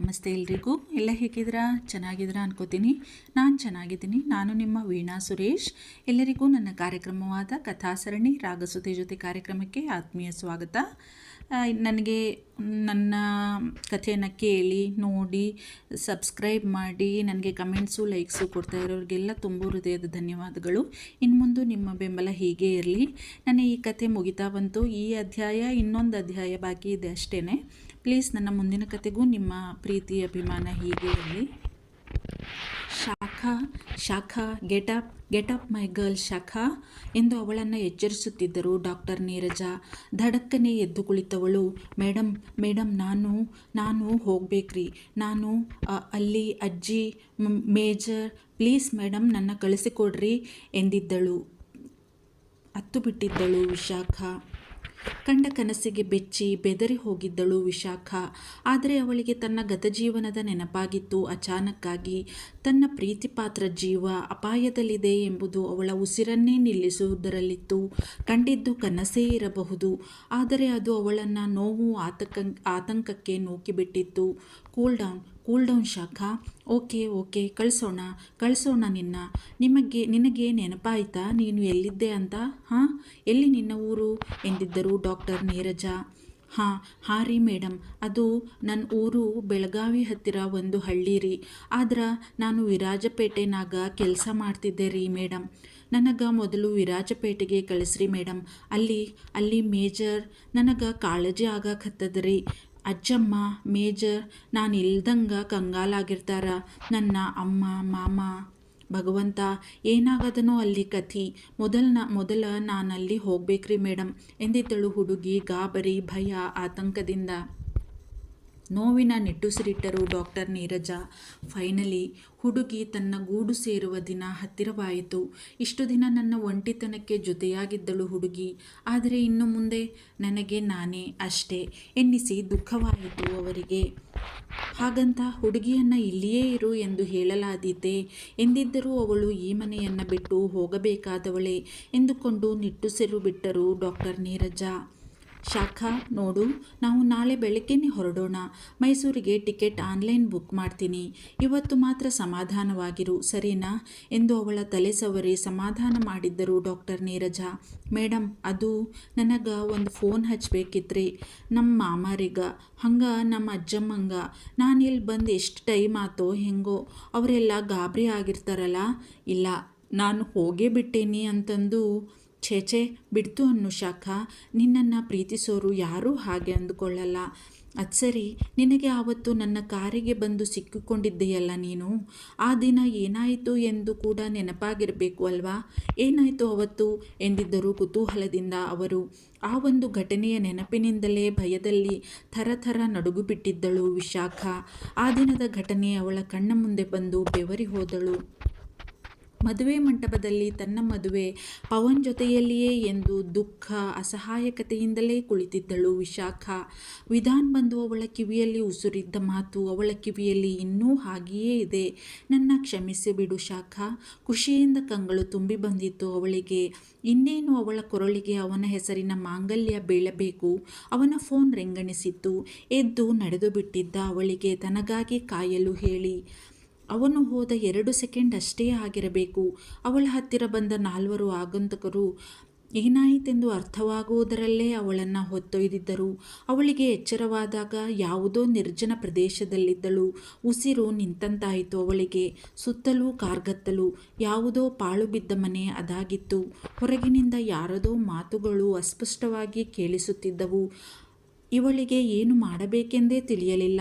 ನಮಸ್ತೆ ಎಲ್ರಿಗೂ. ಎಲ್ಲ ಹೇಗಿದ್ದೀರಾ? ಚೆನ್ನಾಗಿದ್ದೀರಾ ಅನ್ಕೋತೀನಿ. ನಾನು ಚೆನ್ನಾಗಿದ್ದೀನಿ. ನಾನು ನಿಮ್ಮ ವೀಣಾ ಸುರೇಶ್. ಎಲ್ಲರಿಗೂ ನನ್ನ ಕಾರ್ಯಕ್ರಮವಾದ ಕಥಾಸರಣಿ ರಾಗಸುತೆ ಜೊತೆ ಕಾರ್ಯಕ್ರಮಕ್ಕೆ ಆತ್ಮೀಯ ಸ್ವಾಗತ. ನನಗೆ ನನ್ನ ಕಥೆಯನ್ನು ಕೇಳಿ, ನೋಡಿ ಸಬ್ಸ್ಕ್ರೈಬ್ ಮಾಡಿ, ನನಗೆ ಕಮೆಂಟ್ಸು ಲೈಕ್ಸು ಕೊಡ್ತಾ ಇರೋರಿಗೆಲ್ಲ ತುಂಬ ಹೃದಯದ ಧನ್ಯವಾದಗಳು. ಇನ್ನು ಮುಂದೆ ನಿಮ್ಮ ಬೆಂಬಲ ಹೀಗೆ ಇರಲಿ. ನಾನು ಈ ಕಥೆ ಮುಗಿತಾ ಬಂತು. ಈ ಅಧ್ಯಾಯ ಇನ್ನೊಂದು ಅಧ್ಯಾಯ ಬಾಕಿ ಇದೆ ಅಷ್ಟೇ ಪ್ಲೀಸ್ ನನ್ನ ಮುಂದಿನ ಕತೆಗೂ ನಿಮ್ಮ ಪ್ರೀತಿ, ಅಭಿಮಾನ ಹೀಗೆ ಇರಲಿ. ಶಾಖಾ ಶಾಖಾ ಗೆಟಪ್ ಗೆಟಪ್ ಮೈ ಗರ್ಲ್ ಶಾಖಾ ಎಂದು ಅವಳನ್ನು ಎಚ್ಚರಿಸುತ್ತಿದ್ದರು ಡಾಕ್ಟರ್ ನೀರಜ. ಧಡಕ್ಕನೆ ಎದ್ದು ಕುಳಿತವಳು ಮೇಡಮ್ ಮೇಡಮ್ ನಾನು ನಾನು ಹೋಗ್ಬೇಕ್ರಿ. ನಾನು ಅಲ್ಲಿ ಅಜ್ಜಿ ಮೇಜರ್ ಪ್ಲೀಸ್ ಮೇಡಮ್ ನನ್ನ ಕಳಿಸಿಕೊಡ್ರಿ ಎಂದಿದ್ದಳು. ಅತ್ತು ಬಿಟ್ಟಿದ್ದಳು ವಿಶಾಖ. ಕಂಡ ಕನಸಿಗೆ ಬೆಚ್ಚಿ ಬೆದರಿ ಹೋಗಿದ್ದಳು ವಿಶಾಖ. ಆದರೆ ಅವಳಿಗೆ ತನ್ನ ಗತಜೀವನದ ನೆನಪಾಗಿತ್ತು. ಅಚಾನಕ್ಕಾಗಿ ತನ್ನ ಪ್ರೀತಿಪಾತ್ರ ಜೀವ ಅಪಾಯದಲ್ಲಿದೆ ಎಂಬುದು ಅವಳ ಉಸಿರನ್ನೇ ನಿಲ್ಲಿಸುವುದರಲ್ಲಿತ್ತು. ಕಂಡಿದ್ದು ಕನಸೇ ಇರಬಹುದು. ಆದರೆ ಅದು ಅವಳನ್ನು ನೋವು, ಆತಂಕ, ಆತಂಕಕ್ಕೆ ನೂಕಿಬಿಟ್ಟಿತ್ತು. ಕೂಲ್ ಡೌನ್ ಕೂಲ್ ಡೌನ್ ಶಾಖ. ಓಕೆ ಓಕೆ, ಕಳಿಸೋಣ ಕಳಿಸೋಣ ನಿನ್ನ. ನಿಮಗೆ, ನಿನಗೆ ನೆನಪಾಯ್ತಾ? ನೀನು ಎಲ್ಲಿದ್ದೆ ಅಂತ? ಹಾಂ? ಎಲ್ಲಿ ನಿನ್ನ ಊರು? ಎಂದಿದ್ದರು ಡಾಕ್ಟರ್ ನೀರಜ. ಹಾಂ ಹಾಂ ರೀ ಮೇಡಮ್ ಅದು ನನ್ನ ಊರು ಬೆಳಗಾವಿ ಹತ್ತಿರ ಒಂದು ಹಳ್ಳಿ ರೀ. ಆದ್ರೆ ನಾನು ವಿರಾಜಪೇಟೆನಾಗ ಕೆಲಸ ಮಾಡ್ತಿದ್ದೆ ರೀ ಮೇಡಮ್ ನನಗೆ ಮೊದಲು ವಿರಾಜಪೇಟೆಗೆ ಕಳಿಸ್ರಿ ಮೇಡಮ್ ಅಲ್ಲಿ ಅಲ್ಲಿ ಮೇಜರ್ ನನಗೆ ಕಾಳಜಿ ಆಗಾಕತ್ತದ ರೀ. ಅಜ್ಜಮ್ಮ, ಮೇಜರ್ ನಾನು ಇಲ್ದಂಗೆ ಕಂಗಾಲಾಗಿರ್ತಾರ. ನನ್ನ ಅಮ್ಮ, ಮಾಮ ಭಗವಂತ ಏನಾಗದನೋ ಅಲ್ಲಿ ಕಥಿ ಮೊದಲ ಮೊದಲ ನಾನಲ್ಲಿ ಹೋಗ್ಬೇಕ್ರಿ ಮೇಡಮ್ ಎಂದಿದ್ದಳು ಹುಡುಗಿ ಗಾಬರಿ ಭಯ ಆತಂಕದಿಂದ. ನೋವಿನ ನಿಟ್ಟುಸಿರಿಟ್ಟರು ಡಾಕ್ಟರ್ ನೀರಜ. ಫೈನಲಿ ಹುಡುಗಿ ತನ್ನ ಗೂಡು ಸೇರುವ ದಿನ ಹತ್ತಿರವಾಯಿತು. ಇಷ್ಟು ದಿನ ನನ್ನ ಒಂಟಿತನಕ್ಕೆ ಜೊತೆಯಾಗಿದ್ದಳು ಹುಡುಗಿ. ಆದರೆ ಇನ್ನು ಮುಂದೆ ನನಗೆ ನಾನೇ ಅಷ್ಟೇ ಎನ್ನಿಸಿ ದುಃಖವಾಯಿತು ಅವರಿಗೆ. ಹಾಗಂತ ಹುಡುಗಿಯನ್ನು ಇಲ್ಲಿಯೇ ಇರು ಎಂದು ಹೇಳಲಾದೀತೆ. ಎಂದಿದ್ದರೂ ಅವಳು ಈ ಮನೆಯನ್ನು ಬಿಟ್ಟು ಹೋಗಬೇಕಾದವಳೆ ಎಂದುಕೊಂಡು ನಿಟ್ಟುಸಿರು ಬಿಟ್ಟರು ಡಾಕ್ಟರ್ ನೀರಜ. ಶಾಖಾ, ನೋಡು, ನಾವು ನಾಳೆ ಬೆಳಗ್ಗೆನೆ ಹೊರಡೋಣ. ಮೈಸೂರಿಗೆ ಟಿಕೆಟ್ ಆನ್ಲೈನ್ ಬುಕ್ ಮಾಡ್ತೀನಿ. ಇವತ್ತು ಮಾತ್ರ ಸಮಾಧಾನವಾಗಿರು, ಸರಿನಾ? ಎಂದು ಅವಳ ತಲೆ ಸವರಿ ಸಮಾಧಾನ ಮಾಡಿದ್ದರು ಡಾಕ್ಟರ್ ನೀರಜ. ಮೇಡಮ್ ಅದು ನನಗೆ ಒಂದು ಫೋನ್ ಹಚ್ಚಬೇಕಿತ್ರಿ ನಮ್ಮ ಮಾಮಾರಿಗ. ಹಂಗೆ ನಮ್ಮ ಅಜ್ಜಮ್ಮಂಗ. ನಾನು ಇಲ್ಲಿ ಬಂದು ಎಷ್ಟು ಟೈಮ್ ಆತೋ ಹೆಂಗೋ. ಅವರೆಲ್ಲ ಗಾಬರಿ ಆಗಿರ್ತಾರಲ್ಲ ಇಲ್ಲ, ನಾನು ಹೋಗೇ ಬಿಟ್ಟೇನಿ ಅಂತಂದು ಛೇ ಬಿಡ್ತು ಅನ್ನು ಶಾಖ ನಿನ್ನನ್ನು ಪ್ರೀತಿಸೋರು ಯಾರೂ ಹಾಗೆ ಅಂದುಕೊಳ್ಳಲ್ಲ. ಅದು ಸರಿ, ನಿನಗೆ ಆವತ್ತು ನನ್ನ ಕಾರಿಗೆ ಬಂದು ಸಿಕ್ಕಿಕೊಂಡಿದ್ದೆಯಲ್ಲ ನೀನು? ಆ ದಿನ ಏನಾಯಿತು ಎಂದು ಕೂಡ ನೆನಪಾಗಿರಬೇಕು ಅಲ್ವಾ? ಏನಾಯಿತು ಅವತ್ತು ಎಂದಿದ್ದರು ಕುತೂಹಲದಿಂದ ಅವರು ಆ ಒಂದು ಘಟನೆಯ ನೆನಪಿನಿಂದಲೇ ಭಯದಲ್ಲಿ ಥರಥರ ನಡುಗು ಬಿಟ್ಟಿದ್ದಳು ವಿಶಾಖ. ಆ ದಿನದ ಘಟನೆ ಅವಳ ಕಣ್ಣ ಮುಂದೆ ಬಂದು ಬೆವರಿ ಹೋದಳು. ಮದುವೆ ಮಂಟಪದಲ್ಲಿ ತನ್ನ ಮದುವೆ ಪವನ್ ಜೊತೆಯಲ್ಲಿಯೇ ಎಂದು ದುಃಖ, ಅಸಹಾಯಕತೆಯಿಂದಲೇ ಕುಳಿತಿದ್ದಳು ವಿಶಾಖ. ವಿಧಾನ್ ಬಂದು ಅವಳ ಕಿವಿಯಲ್ಲಿ ಉಸುರಿದ್ದ ಮಾತು ಅವಳ ಕಿವಿಯಲ್ಲಿ ಇನ್ನೂ ಹಾಗೆಯೇ ಇದೆ. ನನ್ನ ಕ್ಷಮಿಸಿ ಬಿಡು ಶಾಖ. ಖುಷಿಯಿಂದ ಕಂಗಳು ತುಂಬಿ ಬಂದಿತ್ತು ಅವಳಿಗೆ. ಇನ್ನೇನು ಅವಳ ಕೊರಳಿಗೆ ಅವನ ಹೆಸರಿನ ಮಾಂಗಲ್ಯ ಬೀಳಬೇಕು? ಅವನ ಫೋನ್ ರೆಂಗಣಿಸಿತ್ತು. ಎದ್ದು ನಡೆದು ಬಿಟ್ಟಿದ್ದ ಅವಳಿಗೆ ತನಗಾಗಿ ಕಾಯಲು ಹೇಳಿ. ಅವನು ಹೋದ ಎರಡು ಸೆಕೆಂಡ್ ಅಷ್ಟೇ ಆಗಿರಬೇಕು. ಅವಳ ಹತ್ತಿರ ಬಂದ ನಾಲ್ವರು ಆಗಂತಕರು ಏನಾಯಿತೆಂದು ಅರ್ಥವಾಗುವುದರಲ್ಲೇ ಅವಳನ್ನು ಹೊತ್ತೊಯ್ದಿದ್ದರು. ಅವಳಿಗೆ ಎಚ್ಚರವಾದಾಗ ಯಾವುದೋ ನಿರ್ಜನ ಪ್ರದೇಶದಲ್ಲಿದ್ದಳು. ಉಸಿರು ನಿಂತಂತಾಯಿತು ಅವಳಿಗೆ. ಸುತ್ತಲೂ ಕಾರ್ಗತ್ತಲು. ಯಾವುದೋ ಪಾಳು ಬಿದ್ದ ಮನೆ ಅದಾಗಿತ್ತು. ಹೊರಗಿನಿಂದ ಯಾರದೋ ಮಾತುಗಳು ಅಸ್ಪಷ್ಟವಾಗಿ ಕೇಳಿಸುತ್ತಿದ್ದವು. ಇವಳಿಗೆ ಏನು ಮಾಡಬೇಕೆಂದೇ ತಿಳಿಯಲಿಲ್ಲ.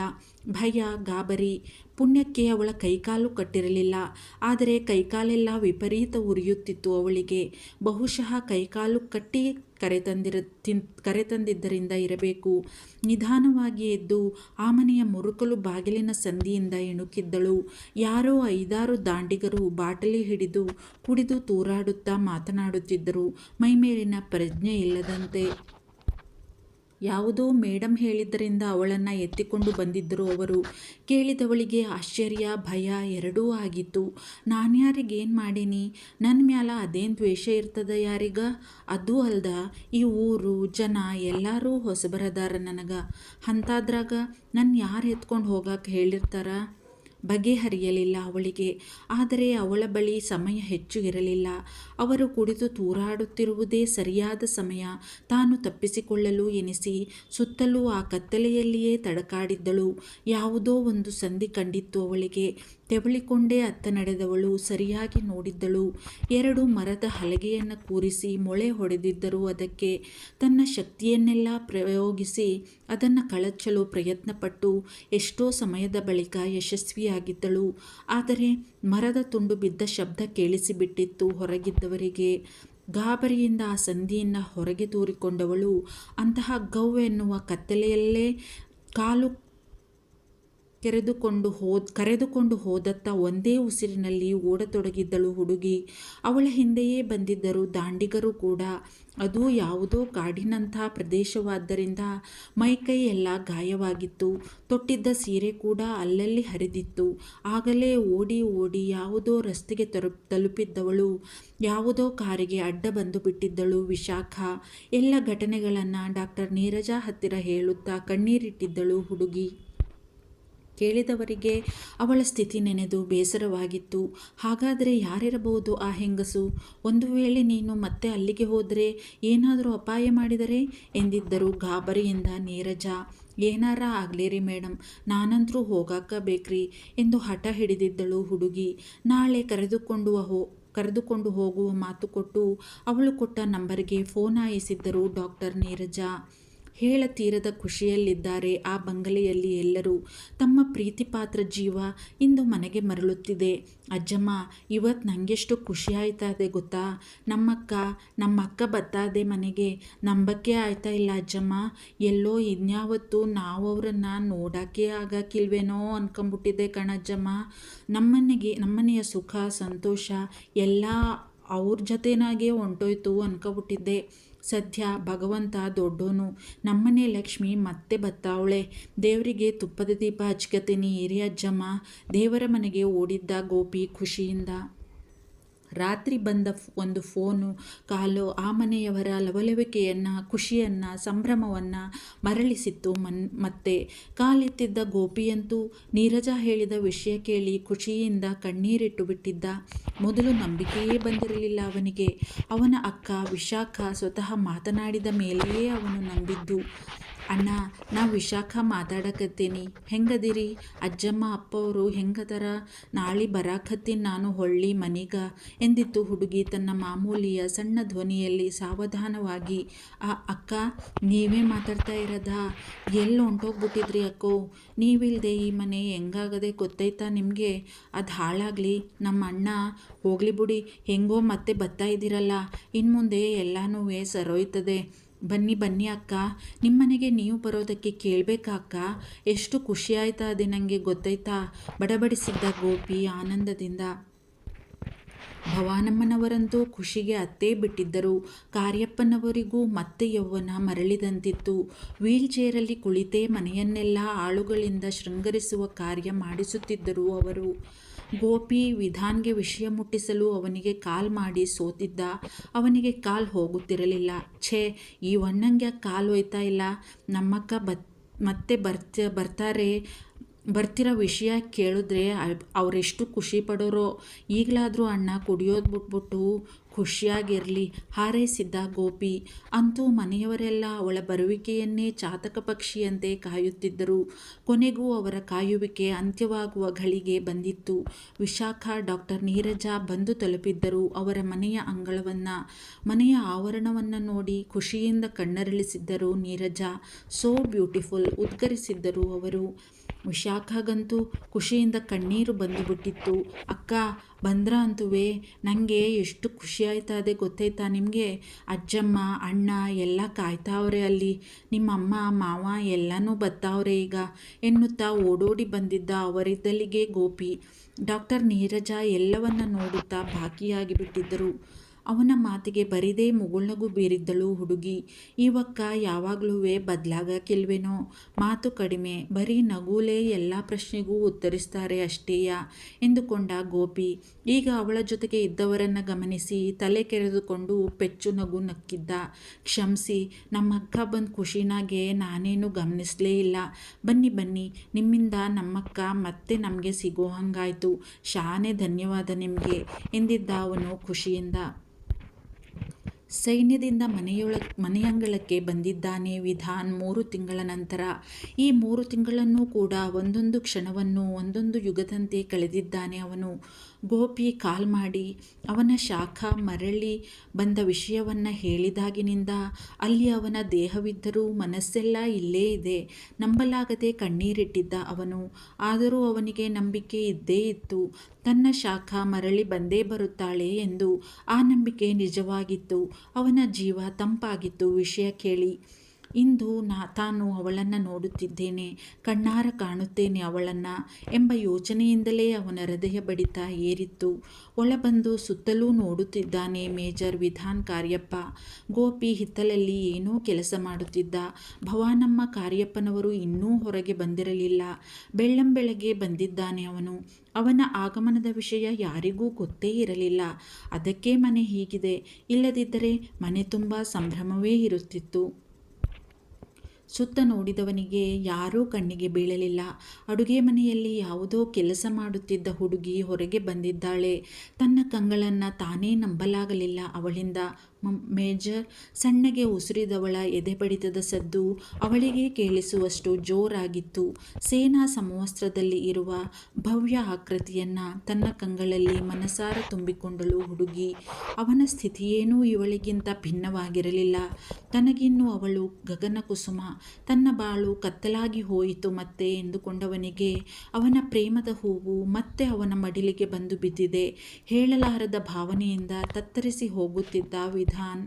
ಭಯ, ಗಾಬರಿ, ಪುಣ್ಯಕ್ಕೆ ಅವಳ ಕೈಕಾಲು ಕಟ್ಟಿರಲಿಲ್ಲ. ಆದರೆ ಕೈಕಾಲೆಲ್ಲ ವಿಪರೀತ ಉರಿಯುತ್ತಿತ್ತು ಅವಳಿಗೆ. ಬಹುಶಃ ಕೈಕಾಲು ಕಟ್ಟಿ ಕರೆತಂದಿರ, ತಿನ್, ಕರೆತಂದಿದ್ದರಿಂದ ಇರಬೇಕು. ನಿಧಾನವಾಗಿ ಎದ್ದು ಆ ಮನೆಯ ಮುರುಕಲು ಬಾಗಿಲಿನ ಸಂದಿಯಿಂದ ಇಣುಕಿದ್ದಳು ಯಾರೋ ಐದಾರು ದಾಂಡಿಗರು ಬಾಟಲಿ ಹಿಡಿದು ಕುಡಿದು ತೂರಾಡುತ್ತಾ ಮಾತನಾಡುತ್ತಿದ್ದರು. ಮೈಮೇಲಿನ ಪ್ರಜ್ಞೆ ಇಲ್ಲದಂತೆ ಯಾವುದೋ ಮೇಡಮ್ ಹೇಳಿದ್ದರಿಂದ ಅವಳನ್ನು ಎತ್ತಿಕೊಂಡು ಬಂದಿದ್ದರು ಅವರು. ಕೇಳಿದವಳಿಗೆ ಆಶ್ಚರ್ಯ, ಭಯ ಎರಡೂ ಆಗಿತ್ತು. ನಾನ್ಯಾರಿಗೇನು ಮಾಡೀನಿ? ನನ್ನ ಮ್ಯಾಲ ಅದೇನು ದ್ವೇಷ ಇರ್ತದ ಯಾರಿಗ? ಅದು ಅಲ್ದ, ಈ ಊರು, ಜನ ಎಲ್ಲರೂ ಹೊಸಬರದಾರ ನನಗೆ. ಅಂತಾದ್ರಾಗ ನನ್ನ ಯಾರು ಎತ್ಕೊಂಡು ಹೋಗಕ್ಕೆ ಹೇಳಿರ್ತಾರ? ಬಗೆಹರಿಯಲಿಲ್ಲ ಅವಳಿಗೆ. ಆದರೆ ಅವಳ ಬಳಿ ಸಮಯ ಹೆಚ್ಚು ಇರಲಿಲ್ಲ. ಅವರು ಕುಡಿದು ತೂರಾಡುತ್ತಿರುವುದೇ ಸರಿಯಾದ ಸಮಯ. ತಾನು ತಪ್ಪಿಸಿಕೊಳ್ಳಲು ಎನಿಸಿ ಸುತ್ತಲೂ ಆ ಕತ್ತಲೆಯಲ್ಲಿಯೇ ತಡಕಾಡಿದ್ದಳು. ಯಾವುದೋ ಒಂದು ಸಂಧಿ ಕಂಡಿತ್ತು ಅವಳಿಗೆ. ತೆವಳಿಕೊಂಡೇ ಅತ್ತ ನಡೆದವಳು ಸರಿಯಾಗಿ ನೋಡಿದ್ದಳು. ಎರಡು ಮರದ ಹಲಗೆಯನ್ನು ಕೂರಿಸಿ ಮೊಳೆ ಹೊಡೆದಿದ್ದರೂ ಅದಕ್ಕೆ ತನ್ನ ಶಕ್ತಿಯನ್ನೆಲ್ಲ ಪ್ರಯೋಗಿಸಿ ಅದನ್ನು ಕಳಚಲು ಪ್ರಯತ್ನಪಟ್ಟು ಎಷ್ಟೋ ಸಮಯದ ಬಳಿಕ ಯಶಸ್ವಿಯಾಗಿದ್ದಳು. ಆದರೆ ಮರದ ತುಂಡು ಬಿದ್ದ ಶಬ್ದ ಕೇಳಿಸಿಬಿಟ್ಟಿತ್ತು ಹೊರಗಿದ್ದವರಿಗೆ. ಗಾಬರಿಯಿಂದ ಆ ಸಂಧಿಯನ್ನು ಹೊರಗೆ ತೂರಿಕೊಂಡವಳು ಅಂತಹ ಗೌ ಎನ್ನುವ ಕತ್ತಲೆಯಲ್ಲೇ ಕಾಲು ಕೆರೆದುಕೊಂಡು ಹೋದ್, ಕರೆದುಕೊಂಡು ಹೋದತ್ತ ಒಂದೇ ಉಸಿರಿನಲ್ಲಿ ಓಡತೊಡಗಿದ್ದಳು ಹುಡುಗಿ. ಅವಳ ಹಿಂದೆಯೇ ಬಂದಿದ್ದರು ದಾಂಡಿಗರು ಕೂಡ. ಅದು ಯಾವುದೋ ಕಾಡಿನಂಥ ಪ್ರದೇಶವಾದ್ದರಿಂದ ಮೈಕೈ ಎಲ್ಲ ಗಾಯವಾಗಿತ್ತು. ತೊಟ್ಟಿದ್ದ ಸೀರೆ ಕೂಡ ಅಲ್ಲಲ್ಲಿ ಹರಿದಿತ್ತು. ಆಗಲೇ ಓಡಿ ಓಡಿ ಯಾವುದೋ ರಸ್ತೆಗೆ ತರು, ತಲುಪಿದ್ದವಳು. ಯಾವುದೋ ಕಾರಿಗೆ ಅಡ್ಡ ಬಂದು ಬಿಟ್ಟಿದ್ದಳು ವಿಶಾಖ. ಎಲ್ಲ ಘಟನೆಗಳನ್ನು ಡಾಕ್ಟರ್ ನೀರಜಾ ಹತ್ತಿರ ಹೇಳುತ್ತಾ ಕಣ್ಣೀರಿಟ್ಟಿದ್ದಳು ಹುಡುಗಿ. ಕೇಳಿದವರಿಗೆ ಅವಳ ಸ್ಥಿತಿ ನೆನೆದು ಬೇಸರವಾಗಿತ್ತು. ಹಾಗಾದರೆ ಯಾರಿರಬಹುದು ಆ ಹೆಂಗಸು? ಒಂದು ವೇಳೆ ನೀನು ಮತ್ತೆ ಅಲ್ಲಿಗೆ ಹೋದರೆ ಏನಾದರೂ ಅಪಾಯ ಮಾಡಿದರೆ? ಎಂದಿದ್ದರು ಗಾಬರಿಯಿಂದ ನೀರಜ. ಏನಾರ ಆಗಲಿ ರೀ ಮೇಡಮ್ ನಾನಂತರೂ ಹೋಗಾಕ ಬೇಕ್ರಿ ಎಂದು ಹಠ ಹಿಡಿದಿದ್ದಳು ಹುಡುಗಿ. ನಾಳೆ ಕರೆದುಕೊಂಡು ಹೋ, ಕರೆದುಕೊಂಡು ಹೋಗುವ ಮಾತು ಕೊಟ್ಟು ಅವಳು ಕೊಟ್ಟ ನಂಬರ್ಗೆ ಫೋನ್ ಆಯಿಸಿದ್ದರು ಡಾಕ್ಟರ್ ನೀರಜಾ. ಹೇಳತೀರದ ಖುಷಿಯಲ್ಲಿದ್ದಾರೆ ಆ ಬಂಗಲೆಯಲ್ಲಿ ಎಲ್ಲರೂ. ತಮ್ಮ ಪ್ರೀತಿಪಾತ್ರ ಜೀವ ಇಂದು ಮನೆಗೆ ಮರಳುತ್ತಿದೆ. ಅಜ್ಜಮ್ಮ ಇವತ್ತು ನನಗೆಷ್ಟು ಖುಷಿ ಆಯ್ತದೆ ಗೊತ್ತಾ? ನಮ್ಮಕ್ಕ ನಮ್ಮಕ್ಕ ಬತ್ತಾದೆ ಮನೆಗೆ. ನಂಬಕ್ಕೆ ಆಯ್ತಾ ಇಲ್ಲ ಅಜ್ಜಮ್ಮ? ಎಲ್ಲೋ ಇನ್ಯಾವತ್ತು ನಾವು ಅವರನ್ನು ನೋಡೋಕ್ಕೆ ಆಗಕ್ಕಿಲ್ವೇನೋ ಅನ್ಕೊಂಬಿಟ್ಟಿದೆ ಕಣಜ್ಜಮ್ಮ. ನಮ್ಮನೆಗೆ, ನಮ್ಮನೆಯ ಸುಖ, ಸಂತೋಷ ಎಲ್ಲ ಅವ್ರ ಜೊತೆನಾಗೆ ಹೊಂಟೋಯ್ತು ಅನ್ಕೊಬಿಟ್ಟಿದ್ದೆ. ಸದ್ಯ ಭಗವಂತ ದೊಡ್ಡೋನು. ನಮ್ಮನೆ ಲಕ್ಷ್ಮಿ ಮತ್ತೆ ಬತ್ತಾವಳೆ. ದೇವರಿಗೆ ತುಪ್ಪದ ದೀಪ ಹಚ್ಕತೀನಿ ಹಿರಿಯಜ್ಜಮ್ಮ ದೇವರ ಮನೆಗೆ ಓಡಿದ್ದ ಗೋಪಿ ಖುಷಿಯಿಂದ ರಾತ್ರಿ ಬಂದ ಒಂದು ಫೋನು, ಕಾಲು ಆ ಮನೆಯವರ ಲವಲವಿಕೆಯನ್ನು, ಖುಷಿಯನ್ನು, ಸಂಭ್ರಮವನ್ನು ಮರಳಿಸಿತ್ತು ಮನ್, ಮತ್ತೆ ಕಾಲೆತ್ತಿದ್ದ ಗೋಪಿಯಂತೂ ನೀರಜ ಹೇಳಿದ ವಿಷಯ ಕೇಳಿ ಖುಷಿಯಿಂದ ಕಣ್ಣೀರಿಟ್ಟು ಬಿಟ್ಟಿದ್ದ. ಮೊದಲು ನಂಬಿಕೆಯೇ ಬಂದಿರಲಿಲ್ಲ ಅವನಿಗೆ. ಅವನ ಅಕ್ಕ ವಿಶಾಖ ಸ್ವತಃ ಮಾತನಾಡಿದ ಮೇಲೆಯೇ ಅವನು ನಂಬಿದ್ದು. ಅಣ್ಣ ನಾ ವಿಶಾಖ ಮಾತಾಡಕತ್ತೀನಿ. ಹೆಂಗದಿರಿ? ಅಜ್ಜಮ್ಮ, ಅಪ್ಪವರು ಹೆಂಗದರ? ನಾಳೆ ಬರಾಕತ್ತೀನಿ ನಾನು ಹೊಳ್ಳಿ ಮನೀಗ. ಎಂದಿತ್ತು ಹುಡುಗಿ ತನ್ನ ಮಾಮೂಲಿಯ ಸಣ್ಣ ಧ್ವನಿಯಲ್ಲಿ ಸಾವಧಾನವಾಗಿ, ಆ ಅಕ್ಕ, ನೀವೇ ಮಾತಾಡ್ತಾ ಇರೋದ? ಎಲ್ಲಿ ಹೊಂಟೋಗ್ಬಿಟ್ಟಿದ್ರಿ ಅಕ್ಕೋ? ನೀವಿಲ್ಲದೆ ಈ ಮನೆ ಹೆಂಗಾಗದೆ ಗೊತ್ತೈತಾ ನಿಮಗೆ? ಅದು ಹಾಳಾಗಲಿ. ನಮ್ಮ ಅಣ್ಣ, ಹೋಗ್ಲಿ ಬಿಡಿ. ಹೆಂಗೋ ಮತ್ತೆ ಬತ್ತಾ ಇದ್ದೀರಲ್ಲ. ಇನ್ನು ಮುಂದೆ ಎಲ್ಲನೂ ಸರೋಯ್ತದೆ. ಬನ್ನಿ ಬನ್ನಿ ಅಕ್ಕ. ನಿಮ್ಮನೆಗೆ ನೀವು ಬರೋದಕ್ಕೆ ಕೇಳಬೇಕಾ ಅಕ್ಕ? ಎಷ್ಟು ಖುಷಿ ಆಯ್ತಾ ಅದೇ ನನಗೆ ಗೊತ್ತಾಯ್ತಾ? ಬಡಬಡಿಸಿದ್ದ ಗೋಪಿ ಆನಂದದಿಂದ. ಭವಾನಮ್ಮನವರಂತೂ ಖುಷಿಗೆ ಅತ್ತೇ ಬಿಟ್ಟಿದ್ದರು. ಕಾರ್ಯಪ್ಪನವರಿಗೂ ಮತ್ತೆ ಯೌವನ ಮರಳಿದಂತಿತ್ತು. ವೀಲ್ ಚೇರಲ್ಲಿ ಕುಳಿತೇ ಮನೆಯನ್ನೆಲ್ಲ ಆಳುಗಳಿಂದ ಶೃಂಗರಿಸುವ ಕಾರ್ಯ ಮಾಡಿಸುತ್ತಿದ್ದರು ಅವರು. ಗೋಪಿ ವಿಧಾನ್ಗೆ ವಿಷಯ ಮುಟ್ಟಿಸಲು ಅವನಿಗೆ ಕಾಲ್ ಮಾಡಿ ಸೋತಿದ್ದ. ಅವನಿಗೆ ಕಾಲ್ ಹೋಗುತ್ತಿರಲಿಲ್ಲ. ಛೇ, ಈ ಒಣ್ಣಂಗೆ ಕಾಲ್ ಹೋಯ್ತಾ ಇಲ್ಲ. ನಮ್ಮಕ್ಕ ಬತ್, ಮತ್ತೆ ಬರ್ತ, ಬರ್ತಾರೆ. ಬರ್ತಿರೋ ವಿಷಯ ಕೇಳಿದ್ರೆ ಅವರೆಷ್ಟು ಖುಷಿ ಪಡೋರೋ, ಈಗಲಾದರೂ ಅಣ್ಣ ಕುಡಿಯೋದು ಬಿಟ್ಬಿಟ್ಟು ಖುಷಿಯಾಗಿರಲಿ ಹಾರೈಸಿದ್ದ ಗೋಪಿ ಅಂತೂ ಮನೆಯವರೆಲ್ಲ ಅವಳ ಬರುವಿಕೆಯನ್ನೇ ಚಾತಕ ಪಕ್ಷಿಯಂತೆ ಕಾಯುತ್ತಿದ್ದರು. ಕೊನೆಗೂ ಅವರ ಕಾಯುವಿಕೆ ಅಂತ್ಯವಾಗುವ ಘಳಿಗೆ ಬಂದಿತ್ತು. ವಿಶಾಖ, ಡಾಕ್ಟರ್ ನೀರಜ ಬಂದು ತಲುಪಿದ್ದರು ಅವರ ಮನೆಯ ಅಂಗಳವನ್ನು. ಮನೆಯ ಆವರಣವನ್ನು ನೋಡಿ ಖುಷಿಯಿಂದ ಕಣ್ಣರಳಿಸಿದ್ದರು ನೀರಜ. ಸೋ ಬ್ಯೂಟಿಫುಲ್, ಉದ್ಗರಿಸಿದ್ದರು ಅವರು. ವಿಶಾಖಗಂತೂ ಖುಷಿಯಿಂದ ಕಣ್ಣೀರು ಬಂದುಬಿಟ್ಟಿತ್ತು. ಅಕ್ಕ, ಬಂದ್ರ ಅಂತುವೇ. ನನಗೆ ಎಷ್ಟು ಖುಷಿ ಅದೇ ಗೊತ್ತಾಯ್ತಾ ನಿಮಗೆ? ಅಜ್ಜಮ್ಮ, ಅಣ್ಣ ಎಲ್ಲ ಕಾಯ್ತಾವ್ರೆ ಅಲ್ಲಿ. ನಿಮ್ಮಮ್ಮ, ಮಾವ ಎಲ್ಲನೂ ಬತ್ತಾವ್ರೆ ಈಗ. ಎನ್ನುತ್ತಾ ಓಡೋಡಿ ಬಂದಿದ್ದ ಅವರಿದ್ದಲ್ಲಿಗೆ ಗೋಪಿ. ಡಾಕ್ಟರ್ ನೀರಜ ಎಲ್ಲವನ್ನ ನೋಡುತ್ತಾ ಬಾಕಿಯಾಗಿ ಬಿಟ್ಟಿದ್ದರು ಅವನ ಮಾತಿಗೆ ಬರಿದೇ ಮುಗುಳ್ನಗು ಬೀರಿದ್ದಳು ಹುಡುಗಿ. ಇವಕ್ಕ ಯಾವಾಗ್ಲೂ ಬದಲಾಗಕ್ಕಿಲ್ವೇನೋ? ಮಾತು ಕಡಿಮೆ. ಬರೀ ನಗುಲೇ ಎಲ್ಲ ಪ್ರಶ್ನೆಗೂ ಉತ್ತರಿಸ್ತಾರೆ ಅಷ್ಟೇಯ? ಎಂದುಕೊಂಡ ಗೋಪಿ. ಈಗ ಅವಳ ಜೊತೆಗೆ ಇದ್ದವರನ್ನ ಗಮನಿಸಿ ತಲೆ ಕೆರೆದುಕೊಂಡು ಪೆಚ್ಚು ನಗು ನಕ್ಕಿದ್ದ. ಕ್ಷಮಿಸಿ, ನಮ್ಮಕ್ಕ ಬಂದು ಖುಷಿನಾಗೆ ನಾನೇನು ಗಮನಿಸಲೇ ಇಲ್ಲ. ಬನ್ನಿ ಬನ್ನಿ. ನಿಮ್ಮಿಂದ ನಮ್ಮಕ್ಕ ಮತ್ತೆ ನಮಗೆ ಸಿಗೋ ಹಂಗಾಯ್ತು. ಶಾನೆ ಧನ್ಯವಾದ ನಿಮಗೆ, ಎಂದಿದ್ದ ಅವನು ಖುಷಿಯಿಂದ. ಸೈನ್ಯದಿಂದ ಮನೆಯೊಳ, ಮನೆಯಂಗಳಕ್ಕೆ ಬಂದಿದ್ದಾನೆ ವಿಧಾನ್ ಮೂರು ತಿಂಗಳ ನಂತರ. ಈ ಮೂರು ತಿಂಗಳನ್ನೂ ಕೂಡ ಒಂದೊಂದು ಕ್ಷಣವನ್ನು ಒಂದೊಂದು ಯುಗದಂತೆ ಕಳೆದಿದ್ದಾನೆ ಅವನು. ಗೋಪಿ ಕಾಲ್ ಮಾಡಿ, ಅವನ ಶಾಖ ಮರಳಿ ಬಂದ ವಿಷಯವನ್ನು ಹೇಳಿದಾಗಿನಿಂದ ಅಲ್ಲಿ ಅವನ ದೇಹವಿದ್ದರೂ ಮನಸ್ಸೆಲ್ಲ ಇಲ್ಲೇ ಇದೆ. ನಂಬಲಾಗದೆ ಕಣ್ಣೀರಿಟ್ಟಿದ್ದ ಅವನು, ಆದರೂ ಅವನಿಗೆ ನಂಬಿಕೆ ಇದ್ದೇ ಇತ್ತು. ತನ್ನ ಶಾಖ ಮರಳಿ ಬಂದೇ ಬರುತ್ತಾಳೆ ಎಂದು ಆ ನಂಬಿಕೆ ನಿಜವಾಗಿತ್ತು. ಅವನ ಜೀವ ತಂಪಾಗಿತ್ತು. ವಿಷಯ ಕೇಳಿ ಇಂದು ನಾ ತಾನು ಅವಳನ್ನು ನೋಡುತ್ತಿದ್ದೇನೆ, ಕಣ್ಣಾರ ಕಾಣುತ್ತೇನೆ ಅವಳನ್ನು ಎಂಬ ಯೋಚನೆಯಿಂದಲೇ ಅವನ ಹೃದಯ ಬಡಿತ ಏರಿತ್ತು. ಒಳಬಂದು ಸುತ್ತಲೂ ನೋಡುತ್ತಿದ್ದಾನೆ ಮೇಜರ್ ವಿಧಾನ್ ಕಾರ್ಯಪ್ಪ. ಗೋಪಿ ಹಿತ್ತಲಲ್ಲಿ ಏನೋ ಕೆಲಸ ಮಾಡುತ್ತಿದ್ದ. ಭವಾನಮ್ಮ ಕಾರ್ಯಪ್ಪನವರು ಇನ್ನೂ ಹೊರಗೆ ಬಂದಿರಲಿಲ್ಲ. ಬೆಳ್ಳಂಬೆಳಗ್ಗೆ ಬಂದಿದ್ದಾನೆ ಅವನು. ಅವನ ಆಗಮನದ ವಿಷಯ ಯಾರಿಗೂ ಗೊತ್ತೇ ಇರಲಿಲ್ಲ. ಅದಕ್ಕೆ ಮನೆ ಹೀಗಿದೆ. ಇಲ್ಲದಿದ್ದರೆ ಮನೆ ತುಂಬ ಸಂಭ್ರಮವೇ ಇರುತ್ತಿತ್ತು. ಸುತ್ತ ನೋಡಿದವನಿಗೆ ಯಾರೂ ಕಣ್ಣಿಗೆ ಬೀಳಲಿಲ್ಲ. ಅಡುಗೆ ಮನೆಯಲ್ಲಿ ಯಾವುದೋ ಕೆಲಸ ಮಾಡುತ್ತಿದ್ದ ಹುಡುಗಿ ಹೊರಗೆ ಬಂದಿದ್ದಾಳೆ. ತನ್ನ ಕಂಗಳನ್ನು ತಾನೇ ನಂಬಲಾಗಲಿಲ್ಲ ಅವಳಿಂದ. ಮೇಜರ್ ಸಣ್ಣಗೆ ಉಸಿರಿದವಳ ಎದೆ ಬಡಿತದ ಸದ್ದು ಅವಳಿಗೆ ಕೇಳಿಸುವಷ್ಟು ಜೋರಾಗಿತ್ತು. ಸೇನಾ ಸಮವಸ್ತ್ರದಲ್ಲಿ ಇರುವ ಭವ್ಯ ಆಕೃತಿಯನ್ನ ತನ್ನ ಕಂಗಳಲ್ಲಿ ಮನಸಾರ ತುಂಬಿಕೊಂಡಳು ಹುಡುಗಿ. ಅವನ ಸ್ಥಿತಿಯೇನೂ ಇವಳಿಗಿಂತ ಭಿನ್ನವಾಗಿರಲಿಲ್ಲ. ತನಗಿನ್ನು ಅವಳು ಗಗನ ಕುಸುಮ. ತನ್ನ ಬಾಳು ಕತ್ತಲಾಗಿ ಹೋಯಿತು ಮತ್ತೆ ಎಂದುಕೊಂಡವನಿಗೆ ಅವನ ಪ್ರೇಮದ ಹೂವು ಮತ್ತೆ ಅವನ ಮಡಿಲಿಗೆ ಬಂದು ಬಿದ್ದಿದೆ. ಹೇಳಲಾರದ ಭಾವನೆಯಿಂದ ತತ್ತರಿಸಿ ಹೋಗುತ್ತಿದ್ದ ವಿಧಾನ್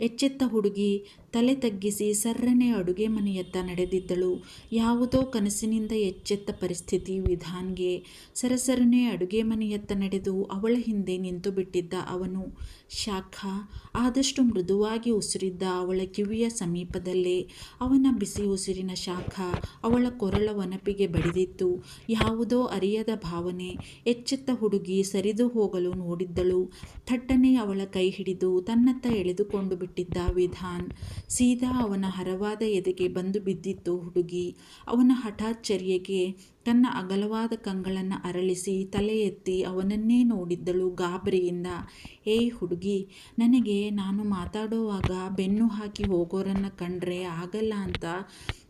ಎಚ್ಚೆತ್ತ ಹುಡುಗಿ ತಲೆ ತಗ್ಗಿಸಿ ಸರ್ರನೆ ಅಡುಗೆ ಮನೆಯತ್ತ ನಡೆದಿದ್ದಳು. ಯಾವುದೋ ಕನಸಿನಿಂದ ಎಚ್ಚೆತ್ತ ಪರಿಸ್ಥಿತಿ ವಿಧಾನ್ಗೆ. ಸರಸರನೆ ಅಡುಗೆ ಮನೆಯತ್ತ ನಡೆದು ಅವಳ ಹಿಂದೆ ನಿಂತು ಬಿಟ್ಟಿದ್ದ ಅವನು. ಶಾಖ, ಆದಷ್ಟು ಮೃದುವಾಗಿ ಉಸಿರಿದ್ದ ಅವಳ ಕಿವಿಯ ಸಮೀಪದಲ್ಲೇ ಅವನ ಬಿಸಿ ಉಸಿರಿನ ಶಾಖ ಅವಳ ಕೊರಳ ಒನಪಿಗೆ ಬಡಿದಿತ್ತು. ಯಾವುದೋ ಅರಿಯದ ಭಾವನೆ ಎಚ್ಚೆತ್ತ ಹುಡುಗಿ ಸರಿದು ಹೋಗಲು ನೋಡಿದ್ದಳು. ಥಟ್ಟನೆ ಅವಳ ಕೈ ಹಿಡಿದು ತನ್ನತ್ತ ಎಳೆದುಕೊಂಡು ಬಿಟ್ಟಿದ್ದ ವಿಧಾನ್. ಸೀದಾ ಅವನ ಹರವಾದ ಎದೆಗೆ ಬಂದು ಬಿದ್ದಿತ್ತು ಹುಡುಗಿ. ಅವನ ಹಠಾತ್ಚರ್ಯೆಗೆ ತನ್ನ ಅಗಲವಾದ ಕಂಗಳನ್ನು ಅರಳಿಸಿ ತಲೆ ಎತ್ತಿ ಅವನನ್ನೇ ನೋಡಿದ್ದಳು ಗಾಬರಿಯಿಂದ. ಏಯ್ ಹುಡುಗಿ, ನನಗೆ ನಾನು ಮಾತಾಡೋವಾಗ ಬೆನ್ನು ಹಾಕಿ ಹೋಗೋರನ್ನು ಕಂಡ್ರೆ ಆಗಲ್ಲ ಅಂತ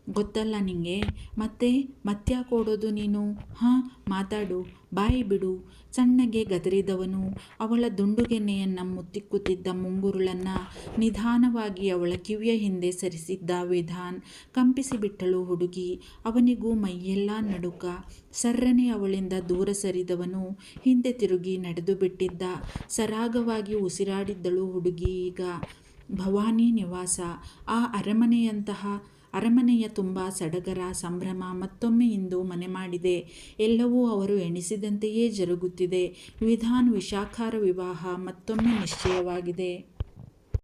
ಗೊತ್ತಲ್ಲ ನಿಂಗೆ. ಮತ್ತೆ ಮತ್ತ್ಯಾಕೋಡೋದು ನೀನು? ಹಾಂ, ಮಾತಾಡು. ಬಾಯಿ ಬಿಡು. ಸಣ್ಣಗೆ ಗದರಿದವನು. ಅವಳ ದುಂಡುಗೆನೆಯನ್ನು ಮುತ್ತಿಕ್ಕುತ್ತಿದ್ದ ಮುಂಗುರುಳನ್ನು ನಿಧಾನವಾಗಿ ಅವಳ ಕಿವಿಯ ಹಿಂದೆ ಸರಿಸಿದ್ದ ವಿಧಾನ್ ಕಂಪಿಸಿಬಿಟ್ಟಳು ಹುಡುಗಿ. ಅವನಿಗೂ ಮೈಯೆಲ್ಲ ನಡುಕ. ಸರ್ರನೆ ಅವಳಿಂದ ದೂರ ಸರಿದವನು. ಹಿಂದೆ ತಿರುಗಿ ನಡೆದು ಬಿಟ್ಟಿದ್ದ. ಸರಾಗವಾಗಿ ಉಸಿರಾಡಿದ್ದಳು ಹುಡುಗಿ ಈಗ. ಭವಾನಿ ನಿವಾಸ. ಆ ಅರಮನೆಯಂತಹ ಅರಮನೆಯ ತುಂಬ ಸಡಗರ, ಸಂಭ್ರಮ ಮತ್ತೊಮ್ಮೆ ಇಂದು ಮನೆ ಮಾಡಿದೆ. ಎಲ್ಲವೂ ಅವರು ಎಣಿಸಿದಂತೆಯೇ ಜರುಗುತ್ತಿದೆ. ವಿಧಾನ್ ವಿಶಾಖಾರ ವಿವಾಹ ಮತ್ತೊಮ್ಮೆ ನಿಶ್ಚಯವಾಗಿದೆ.